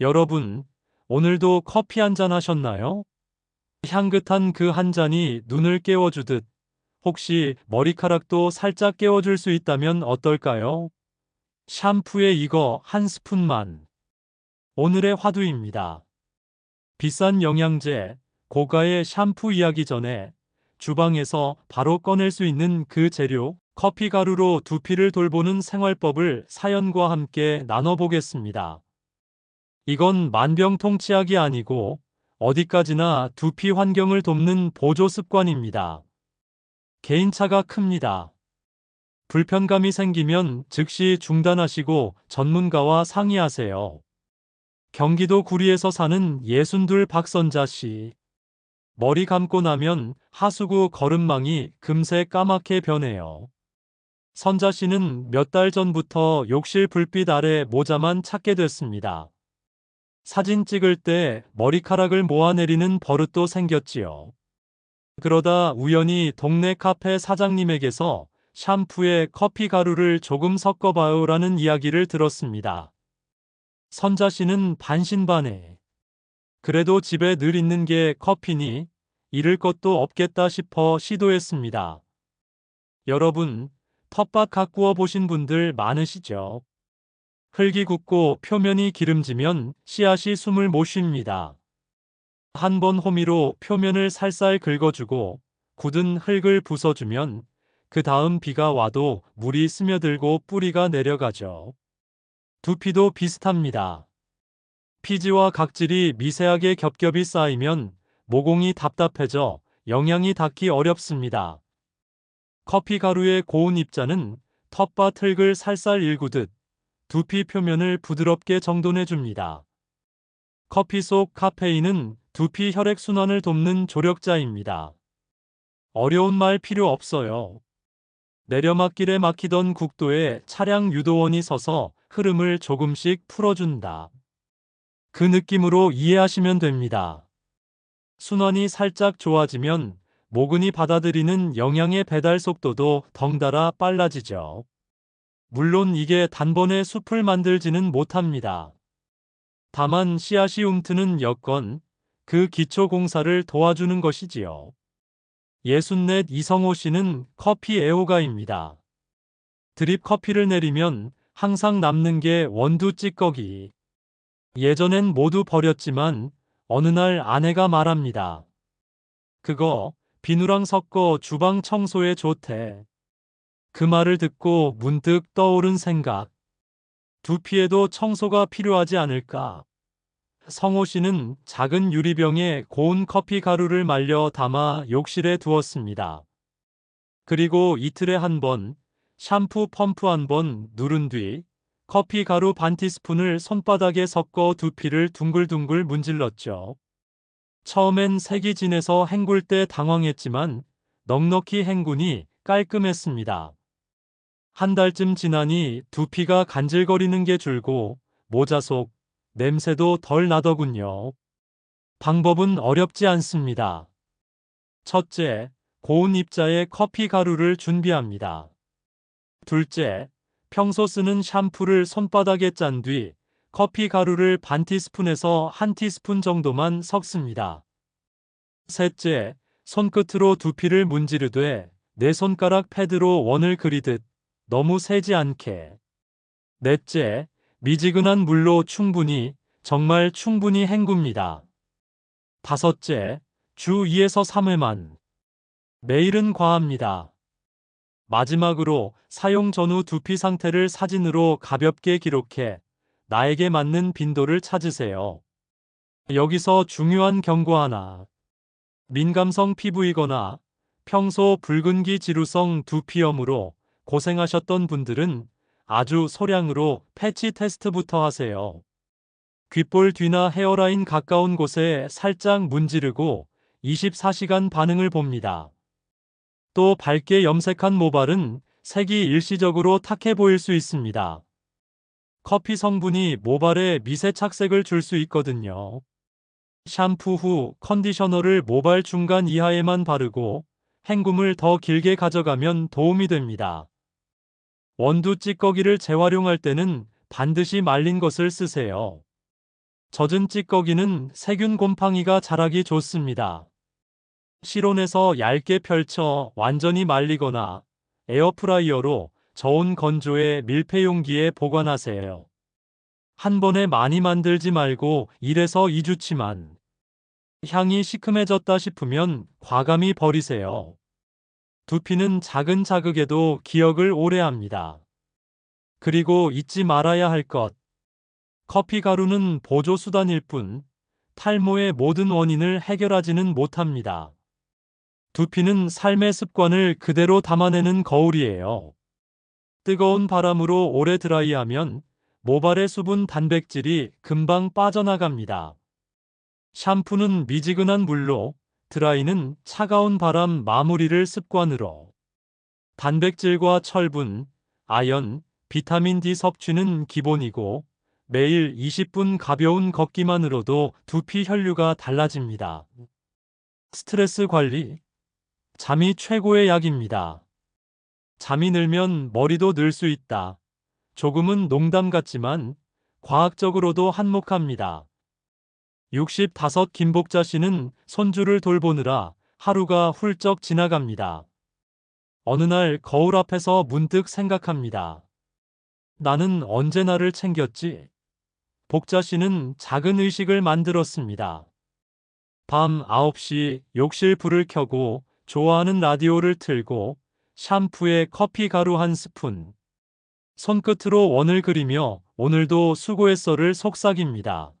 여러분, 오늘도 커피 한 잔 하셨나요? 향긋한 그 한 잔이 눈을 깨워주듯 혹시 머리카락도 살짝 깨워줄 수 있다면 어떨까요? 샴푸에 이거 한 스푼만. 오늘의 화두입니다. 비싼 영양제, 고가의 샴푸 이야기 전에 주방에서 바로 꺼낼 수 있는 그 재료, 커피 가루로 두피를 돌보는 생활법을 사연과 함께 나눠보겠습니다. 이건 만병통치약이 아니고 어디까지나 두피 환경을 돕는 보조 습관입니다. 개인차가 큽니다. 불편감이 생기면 즉시 중단하시고 전문가와 상의하세요. 경기도 구리에서 사는 예순둘 박선자 씨. 머리 감고 나면 하수구 거름망이 금세 까맣게 변해요. 선자 씨는 몇 달 전부터 욕실 불빛 아래 모자만 찾게 됐습니다. 사진 찍을 때 머리카락을 모아내리는 버릇도 생겼지요. 그러다 우연히 동네 카페 사장님에게서 샴푸에 커피 가루를 조금 섞어봐요라는 이야기를 들었습니다. 선자 씨는 반신반해. 그래도 집에 늘 있는 게 커피니 잃을 것도 없겠다 싶어 시도했습니다. 여러분, 텃밭 가꾸어 보신 분들 많으시죠? 흙이 굳고 표면이 기름지면 씨앗이 숨을 못 쉽니다. 한 번 호미로 표면을 살살 긁어주고 굳은 흙을 부숴주면 그 다음 비가 와도 물이 스며들고 뿌리가 내려가죠. 두피도 비슷합니다. 피지와 각질이 미세하게 겹겹이 쌓이면 모공이 답답해져 영양이 닿기 어렵습니다. 커피 가루의 고운 입자는 텃밭 흙을 살살 일구듯 두피 표면을 부드럽게 정돈해 줍니다. 커피 속 카페인은 두피 혈액 순환을 돕는 조력자입니다. 어려운 말 필요 없어요. 내려막길에 막히던 국도에 차량 유도원이 서서 흐름을 조금씩 풀어준다. 그 느낌으로 이해하시면 됩니다. 순환이 살짝 좋아지면 모근이 받아들이는 영양의 배달 속도도 덩달아 빨라지죠. 물론 이게 단번에 숲을 만들지는 못합니다. 다만 씨앗이 움트는 여건, 그 기초 공사를 도와주는 것이지요. 예순넷 이성호 씨는 커피 애호가입니다. 드립 커피를 내리면 항상 남는 게 원두 찌꺼기. 예전엔 모두 버렸지만 어느 날 아내가 말합니다. 그거 비누랑 섞어 주방 청소에 좋대. 그 말을 듣고 문득 떠오른 생각. 두피에도 청소가 필요하지 않을까. 성호 씨는 작은 유리병에 고운 커피 가루를 말려 담아 욕실에 두었습니다. 그리고 이틀에 한 번, 샴푸 펌프 한 번 누른 뒤 커피 가루 반 티스푼을 손바닥에 섞어 두피를 둥글둥글 문질렀죠. 처음엔 색이 진해서 헹굴 때 당황했지만 넉넉히 헹구니 깔끔했습니다. 한 달쯤 지나니 두피가 간질거리는 게 줄고 모자 속 냄새도 덜 나더군요. 방법은 어렵지 않습니다. 첫째, 고운 입자에 커피 가루를 준비합니다. 둘째, 평소 쓰는 샴푸를 손바닥에 짠 뒤 커피 가루를 반 티스푼에서 한 티스푼 정도만 섞습니다. 셋째, 손끝으로 두피를 문지르되 내 손가락 패드로 원을 그리듯 너무 세지 않게. 넷째, 미지근한 물로 충분히, 정말 충분히 헹굽니다. 다섯째, 주 2에서 3회만. 매일은 과합니다. 마지막으로 사용 전후 두피 상태를 사진으로 가볍게 기록해 나에게 맞는 빈도를 찾으세요. 여기서 중요한 경고 하나. 민감성 피부이거나 평소 붉은기 지루성 두피염으로 고생하셨던 분들은 아주 소량으로 패치 테스트부터 하세요. 귓볼 뒤나 헤어라인 가까운 곳에 살짝 문지르고 24시간 반응을 봅니다. 또 밝게 염색한 모발은 색이 일시적으로 탁해 보일 수 있습니다. 커피 성분이 모발에 미세 착색을 줄 수 있거든요. 샴푸 후 컨디셔너를 모발 중간 이하에만 바르고 헹굼을 더 길게 가져가면 도움이 됩니다. 원두 찌꺼기를 재활용할 때는 반드시 말린 것을 쓰세요. 젖은 찌꺼기는 세균 곰팡이가 자라기 좋습니다. 실온에서 얇게 펼쳐 완전히 말리거나 에어프라이어로 저온 건조의 밀폐 용기에 보관하세요. 한 번에 많이 만들지 말고 1에서 2주치만. 향이 시큼해졌다 싶으면 과감히 버리세요. 두피는 작은 자극에도 기억을 오래 합니다. 그리고 잊지 말아야 할 것. 커피 가루는 보조 수단일 뿐 탈모의 모든 원인을 해결하지는 못합니다. 두피는 삶의 습관을 그대로 담아내는 거울이에요. 뜨거운 바람으로 오래 드라이하면 모발의 수분 단백질이 금방 빠져나갑니다. 샴푸는 미지근한 물로, 드라이는 차가운 바람 마무리를 습관으로. 단백질과 철분, 아연, 비타민 D 섭취는 기본이고 매일 20분 가벼운 걷기만으로도 두피 혈류가 달라집니다. 스트레스 관리. 잠이 최고의 약입니다. 잠이 늘면 머리도 늘 수 있다. 조금은 농담 같지만 과학적으로도 한몫합니다. 65 김복자 씨는 손주를 돌보느라 하루가 훌쩍 지나갑니다. 어느 날 거울 앞에서 문득 생각합니다. 나는 언제 나를 챙겼지? 복자 씨는 작은 의식을 만들었습니다. 밤 9시 욕실 불을 켜고 좋아하는 라디오를 틀고 샴푸에 커피 가루 한 스푼. 손끝으로 원을 그리며 오늘도 수고했어를 속삭입니다.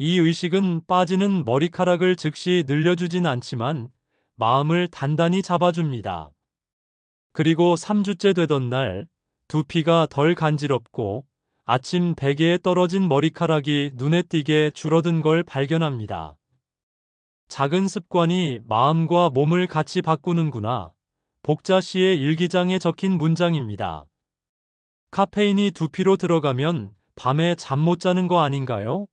이 의식은 빠지는 머리카락을 즉시 늘려주진 않지만 마음을 단단히 잡아줍니다. 그리고 3주째 되던 날 두피가 덜 간지럽고 아침 베개에 떨어진 머리카락이 눈에 띄게 줄어든 걸 발견합니다. 작은 습관이 마음과 몸을 같이 바꾸는구나. 복자 씨의 일기장에 적힌 문장입니다. 카페인이 두피로 들어가면 밤에 잠 못 자는 거 아닌가요?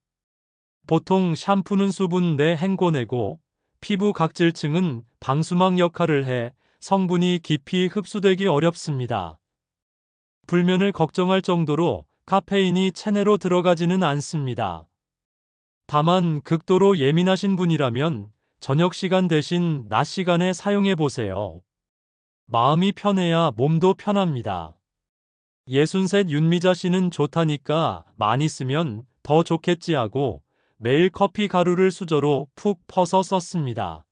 보통 샴푸는 수분 내 헹궈내고 피부 각질층은 방수막 역할을 해 성분이 깊이 흡수되기 어렵습니다. 불면을 걱정할 정도로 카페인이 체내로 들어가지는 않습니다. 다만 극도로 예민하신 분이라면 저녁 시간 대신 낮 시간에 사용해 보세요. 마음이 편해야 몸도 편합니다. 예순셋 윤미자 씨는 좋다니까 많이 쓰면 더 좋겠지 하고 매일 커피 가루를 수저로 푹 퍼서 썼습니다.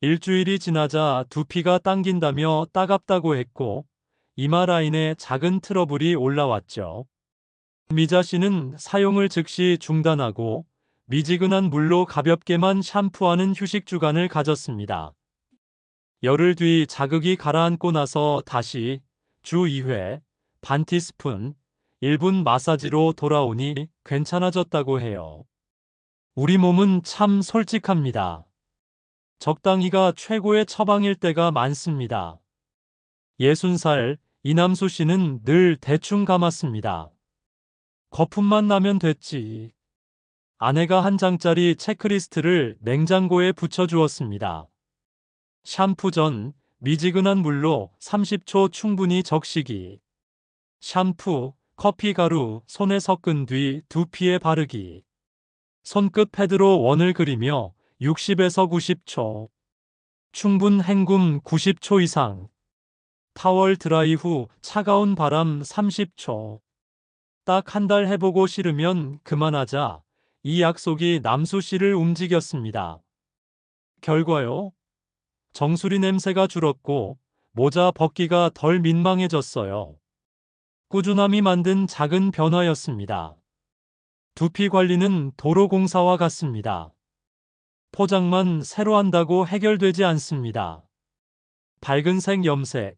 일주일이 지나자 두피가 당긴다며 따갑다고 했고 이마 라인에 작은 트러블이 올라왔죠. 미자 씨는 사용을 즉시 중단하고 미지근한 물로 가볍게만 샴푸하는 휴식 주간을 가졌습니다. 열흘 뒤 자극이 가라앉고 나서 다시 주 2회 반 티스푼 1분 마사지로 돌아오니 괜찮아졌다고 해요. 우리 몸은 참 솔직합니다. 적당히가 최고의 처방일 때가 많습니다. 60살 이남수 씨는 늘 대충 감았습니다. 거품만 나면 됐지. 아내가 한 장짜리 체크리스트를 냉장고에 붙여주었습니다. 샴푸 전 미지근한 물로 30초 충분히 적시기. 샴푸, 커피 가루 손에 섞은 뒤 두피에 바르기. 손끝 패드로 원을 그리며 60에서 90초. 충분 헹굼 90초 이상. 타월 드라이 후 차가운 바람 30초. 딱 한 달 해보고 싫으면 그만하자. 이 약속이 남수 씨를 움직였습니다. 결과요? 정수리 냄새가 줄었고 모자 벗기가 덜 민망해졌어요. 꾸준함이 만든 작은 변화였습니다. 두피 관리는 도로공사와 같습니다. 포장만 새로 한다고 해결되지 않습니다. 밝은색 염색,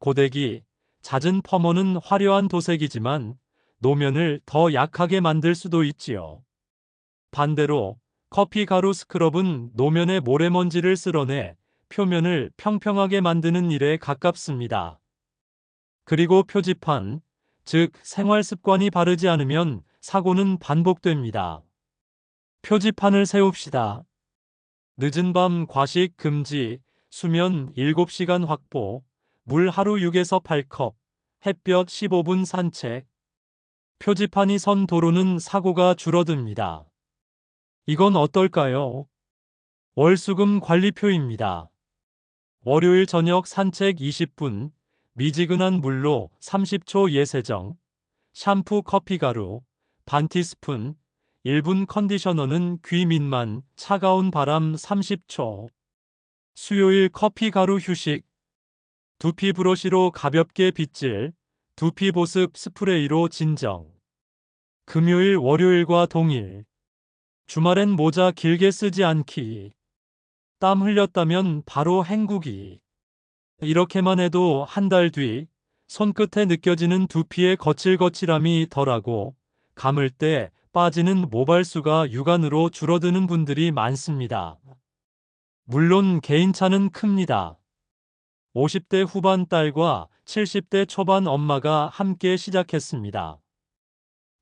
고데기, 잦은 펌어는 화려한 도색이지만 노면을 더 약하게 만들 수도 있지요. 반대로 커피 가루 스크럽은 노면의 모래먼지를 쓸어내 표면을 평평하게 만드는 일에 가깝습니다. 그리고 표지판, 즉 생활 습관이 바르지 않으면 사고는 반복됩니다. 표지판을 세웁시다. 늦은 밤 과식 금지, 수면 7시간 확보, 물 하루 6에서 8컵, 햇볕 15분 산책. 표지판이 선 도로는 사고가 줄어듭니다. 이건 어떨까요? 월수금 관리표입니다. 월요일 저녁 산책 20분, 미지근한 물로 30초 예세정, 샴푸 커피 가루, 반 티스푼, 1분 컨디셔너는 귀 밑만, 차가운 바람 30초. 수요일 커피 가루 휴식. 두피 브러쉬로 가볍게 빗질, 두피 보습 스프레이로 진정. 금요일 월요일과 동일. 주말엔 모자 길게 쓰지 않기. 땀 흘렸다면 바로 헹구기. 이렇게만 해도 한 달 뒤 손끝에 느껴지는 두피의 거칠거칠함이 덜하고 감을 때 빠지는 모발수가 육안으로 줄어드는 분들이 많습니다. 물론 개인차는 큽니다. 50대 후반 딸과 70대 초반 엄마가 함께 시작했습니다.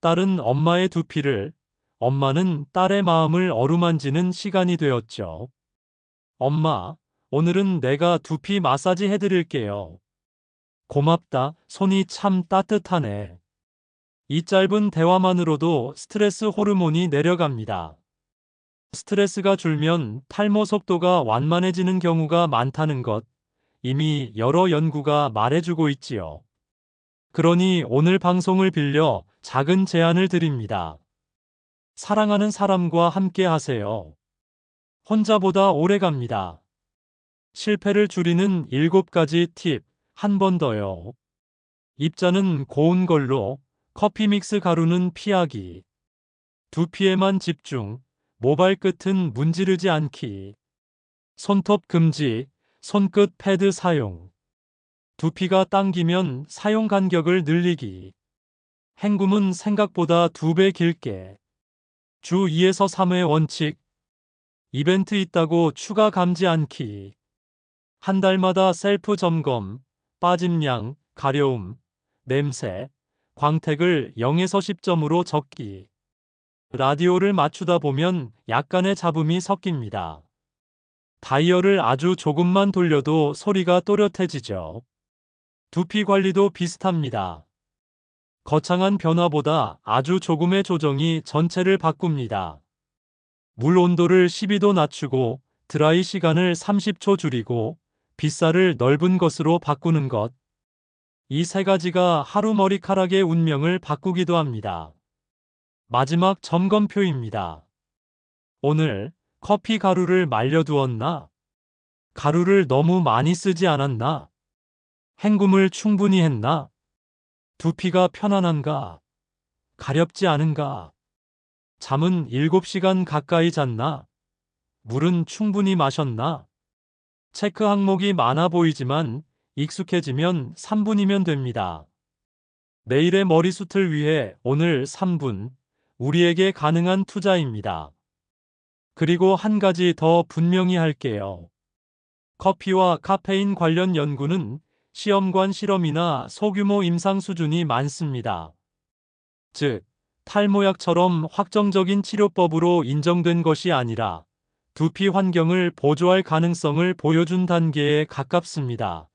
딸은 엄마의 두피를, 엄마는 딸의 마음을 어루만지는 시간이 되었죠. 엄마, 오늘은 내가 두피 마사지 해드릴게요. 고맙다, 손이 참 따뜻하네. 이 짧은 대화만으로도 스트레스 호르몬이 내려갑니다. 스트레스가 줄면 탈모 속도가 완만해지는 경우가 많다는 것, 이미 여러 연구가 말해주고 있지요. 그러니 오늘 방송을 빌려 작은 제안을 드립니다. 사랑하는 사람과 함께 하세요. 혼자보다 오래 갑니다. 실패를 줄이는 7가지 팁, 한 번 더요. 입자는 고운 걸로, 커피 믹스 가루는 피하기. 두피에만 집중, 모발 끝은 문지르지 않기. 손톱 금지, 손끝 패드 사용. 두피가 당기면 사용 간격을 늘리기. 헹굼은 생각보다 두 배 길게. 주 2에서 3회 원칙. 이벤트 있다고 추가 감지 않기. 한 달마다 셀프 점검, 빠짐량, 가려움, 냄새, 광택을 0에서 10점으로 적기. 라디오를 맞추다 보면 약간의 잡음이 섞입니다. 다이얼을 아주 조금만 돌려도 소리가 또렷해지죠. 두피 관리도 비슷합니다. 거창한 변화보다 아주 조금의 조정이 전체를 바꿉니다. 물 온도를 12도 낮추고 드라이 시간을 30초 줄이고 빗살을 넓은 것으로 바꾸는 것. 이 세 가지가 하루 머리카락의 운명을 바꾸기도 합니다. 마지막 점검표입니다. 오늘 커피 가루를 말려두었나? 가루를 너무 많이 쓰지 않았나? 헹굼을 충분히 했나? 두피가 편안한가? 가렵지 않은가? 잠은 7시간 가까이 잤나? 물은 충분히 마셨나? 체크 항목이 많아 보이지만 익숙해지면 3분이면 됩니다. 내일의 머리숱을 위해 오늘 3분, 우리에게 가능한 투자입니다. 그리고 한 가지 더 분명히 할게요. 커피와 카페인 관련 연구는 시험관 실험이나 소규모 임상 수준이 많습니다. 즉, 탈모약처럼 확정적인 치료법으로 인정된 것이 아니라 두피 환경을 보조할 가능성을 보여준 단계에 가깝습니다.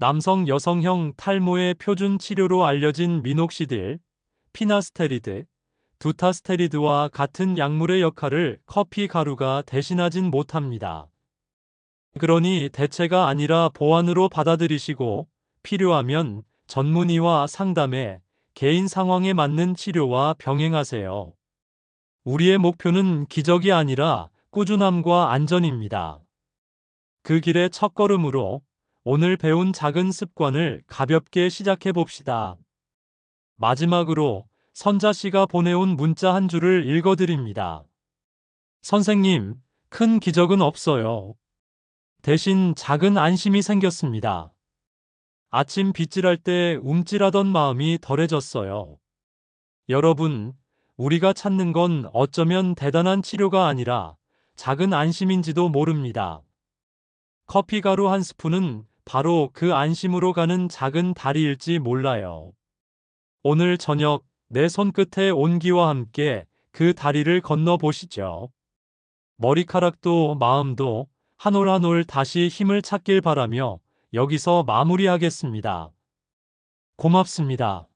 남성 여성형 탈모의 표준 치료로 알려진 미녹시딜, 피나스테리드, 두타스테리드와 같은 약물의 역할을 커피 가루가 대신하진 못합니다. 그러니 대체가 아니라 보완으로 받아들이시고 필요하면 전문의와 상담해 개인 상황에 맞는 치료와 병행하세요. 우리의 목표는 기적이 아니라 꾸준함과 안전입니다. 그 길의 첫걸음으로 오늘 배운 작은 습관을 가볍게 시작해 봅시다. 마지막으로 선자 씨가 보내온 문자 한 줄을 읽어 드립니다. 선생님, 큰 기적은 없어요. 대신 작은 안심이 생겼습니다. 아침 빗질할 때 움찔하던 마음이 덜해졌어요. 여러분, 우리가 찾는 건 어쩌면 대단한 치료가 아니라 작은 안심인지도 모릅니다. 커피 가루 한 스푼은 바로 그 안심으로 가는 작은 다리일지 몰라요. 오늘 저녁 내 손끝의 온기와 함께 그 다리를 건너 보시죠. 머리카락도 마음도 한 올 한 올 다시 힘을 찾길 바라며 여기서 마무리하겠습니다. 고맙습니다.